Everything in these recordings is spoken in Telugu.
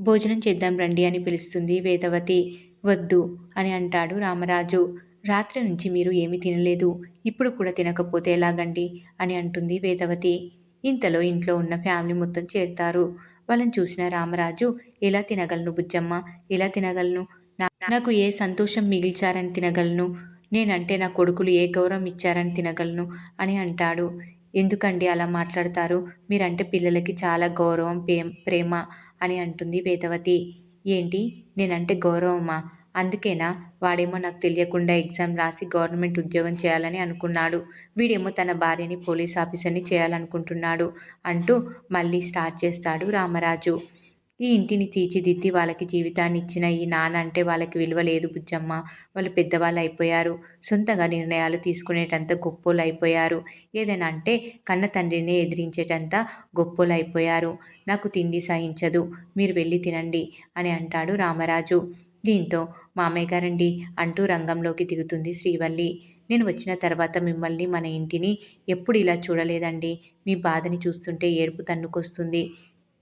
భోజనం చేద్దాం రండి అని పిలుస్తుంది వేదవతి. వద్దు అని అంటాడు రామరాజు. రాత్రి నుంచి మీరు ఏమీ తినలేదు. ఇప్పుడు కూడా తినకపోతే ఎలాగండి? అని అంటుంది వేదవతి. ఇంతలో ఇంట్లో ఉన్న ఫ్యామిలీ మొత్తం చేరుతారు. వాళ్ళని చూసిన రామరాజు ఎలా తినగలను బుజ్జమ్మ? ఎలా తినగలను? నా- నాకు ఏ సంతోషం మిగిల్చారని తినగలను? నేనంటే నా కొడుకులు ఏ గౌరవం ఇచ్చారని తినగలను? అని అంటాడు. ఎందుకండి అలా మాట్లాడతారు? మీరంటే పిల్లలకి చాలా గౌరవం ప్రేమ ప్రేమ అని అంటుంది వేదవతి. ఏంటి? నేనంటే గౌరవమా? అందుకేనా? వాడేమో నాకు తెలియకుండా ఎగ్జామ్ రాసి గవర్నమెంట్ ఉద్యోగం చేయాలని అనుకున్నాడు. వీడేమో తన భార్యని పోలీస్ ఆఫీసర్ని చేయాలనుకుంటున్నాడు అంటూ మళ్ళీ స్టార్ట్ చేస్తాడు రామరాజు. ఈ ఇంటిని తీర్చిదిద్ది వాళ్ళకి జీవితాన్ని ఇచ్చిన ఈ నాన్న అంటే వాళ్ళకి విలువ లేదు బుజ్జమ్మ. వాళ్ళు పెద్దవాళ్ళు అయిపోయారు. సొంతంగా నిర్ణయాలు తీసుకునేటంత గొప్పోళ్ళు అయిపోయారు. ఏదైనా అంటే కన్న తండ్రిని ఎదిరించేటంత గొప్పోళ్ళు అయిపోయారు. నాకు తిండి సహించదు. మీరు వెళ్ళి తినండి అని అంటాడు రామరాజు. దీంతో మామయ్య గారండి అంటూ రంగంలోకి దిగుతుంది శ్రీవల్లి. నేను వచ్చిన తర్వాత మిమ్మల్ని మన ఇంటిని ఎప్పుడు ఇలా చూడలేదండి. మీ బాధని చూస్తుంటే ఏడుపు తన్నుకొస్తుంది.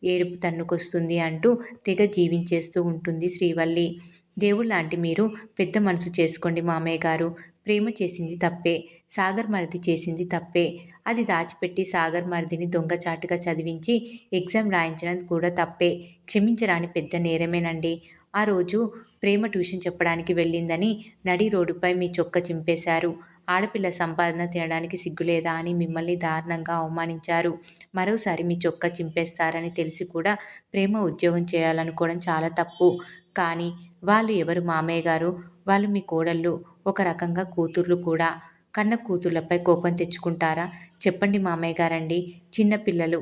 ఏడుపు తన్నుకొస్తుంది అంటూ తెగ జీవించేస్తూ ఉంటుంది శ్రీవల్లి. దేవుళ్ళలాంటి మీరు పెద్ద మనసు చేసుకోండి మామయ్య గారు. ప్రేమ చేసింది తప్పే సాగర్ మరిది చేసింది తప్పే. అది దాచిపెట్టి సాగర్ మరిదిని దొంగచాటుగా చదివించి ఎగ్జామ్ రాయించడం కూడా తప్పే. క్షమించరాని పెద్ద నేరమేనండి. ఆ రోజు ప్రేమ ట్యూషన్ చెప్పడానికి వెళ్ళిందని నడి రోడ్డుపై మీ చొక్క చింపేశారు. ఆడపిల్ల సంపాదన తినడానికి సిగ్గులేదా అని మిమ్మల్ని దారుణంగా అవమానించారు. మరోసారి మీ చొక్క చింపేస్తారని తెలిసి కూడా ప్రేమ ఉద్యోగం చేయాలనుకోవడం చాలా తప్పు. కానీ వాళ్ళు ఎవరు మామయ్య గారు? వాళ్ళు మీ కోడళ్ళు? ఒక రకంగా కూతుర్లు కూడా. కన్న కూతుర్లపై కోపం తెచ్చుకుంటారా? చెప్పండి మామయ్య గారండి. చిన్నపిల్లలు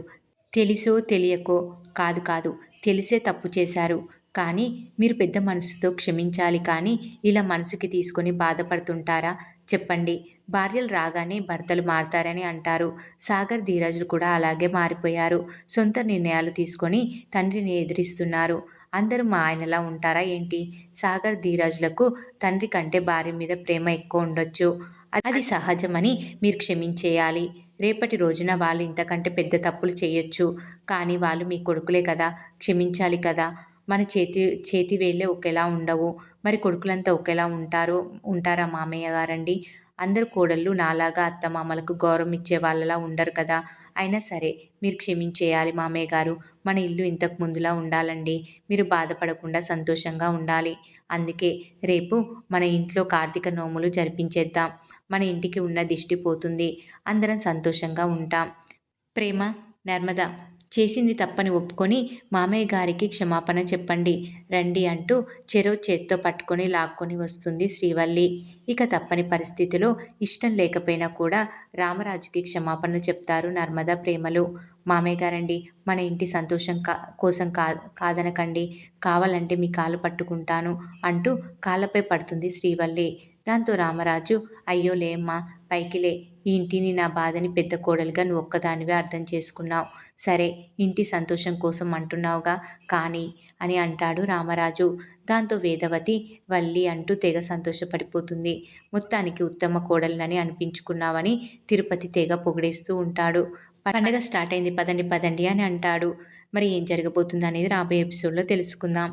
తెలిసో తెలియకో? కాదు కాదు. తెలిసే తప్పు చేశారు. కానీ మీరు పెద్ద మనసుతో క్షమించాలి కానీ ఇలా మనసుకి తీసుకొని బాధపడుతుంటారా? చెప్పండి. భార్యలు రాగానే భర్తలు మారతారని అంటారు. సాగర్ ధీరజులు కూడా అలాగే మారిపోయారు. సొంత నిర్ణయాలు తీసుకొని తండ్రిని ఎదిరిస్తున్నారు. అందరూ మా ఆయనలా ఉంటారా ఏంటి? సాగర్ ధీరాజులకు తండ్రి కంటే భార్య మీద ప్రేమ ఎక్కువ ఉండొచ్చు. అది సహజమని మీరు క్షమించేయాలి. రేపటి రోజున వాళ్ళు ఇంతకంటే పెద్ద తప్పులు చేయొచ్చు. కానీ వాళ్ళు మీ కొడుకులే కదా. క్షమించాలి కదా. మన చేతి చేతి వేళ్ళే ఒకేలా ఉండవు. మరి కొడుకులంతా ఒకేలా ఉంటారు ఉంటారా మామయ్య గారండి? అందరు కోడళ్ళు నాలాగా అత్తమామలకు గౌరవం ఇచ్చే వాళ్ళలా ఉండరు కదా. అయినా సరే మీరు క్షమించేయాలి మామయ్య గారు. మన ఇల్లు ఇంతకు ముందులా ఉండాలండి. మీరు బాధపడకుండా సంతోషంగా ఉండాలి. అందుకే రేపు మన ఇంట్లో కార్తీక నోములు జరిపించేద్దాం. మన ఇంటికి ఉన్న దిష్టి పోతుంది. అందరం సంతోషంగా ఉంటాం. ప్రేమ నర్మద. చేసింది తప్పని ఒప్పుకొని మామయ్య గారికి క్షమాపణ చెప్పండి. రండి అంటూ చెరో చేత్తో పట్టుకొని లాక్కొని వస్తుంది శ్రీవల్లి. ఇక తప్పని పరిస్థితిలో ఇష్టం లేకపోయినా కూడా రామరాజుకి క్షమాపణ చెప్తారు నర్మదా ప్రేమలు. మామయ్య గారండి మన ఇంటి సంతోషం కా కోసం కా కాదనకండి. కావాలంటే మీ కాలు పట్టుకుంటాను అంటూ కాళ్ళపై పడుతుంది శ్రీవల్లి. దాంతో రామరాజు అయ్యో లేమ్మా పైకిలే ఈ ఇంటిని నా బాధని పెద్ద కోడలుగా నువ్వు ఒక్కదానివే అర్థం చేసుకున్నావు. సరే ఇంటి సంతోషం కోసం అంటున్నావుగా? కానీ అని అంటాడు రామరాజు. దాంతో వేదవతి వల్లి అంటూ తెగ సంతోషపడిపోతుంది. మొత్తానికి ఉత్తమ కోడలినని అనిపించుకున్నావని తిరుపతి తెగ పొగిడేస్తూ ఉంటాడు. పండగ స్టార్ట్ అయింది పదండి పదండి అని అంటాడు. మరి ఏం జరగబోతుంది అనేది రాబోయే ఎపిసోడ్లో తెలుసుకుందాం.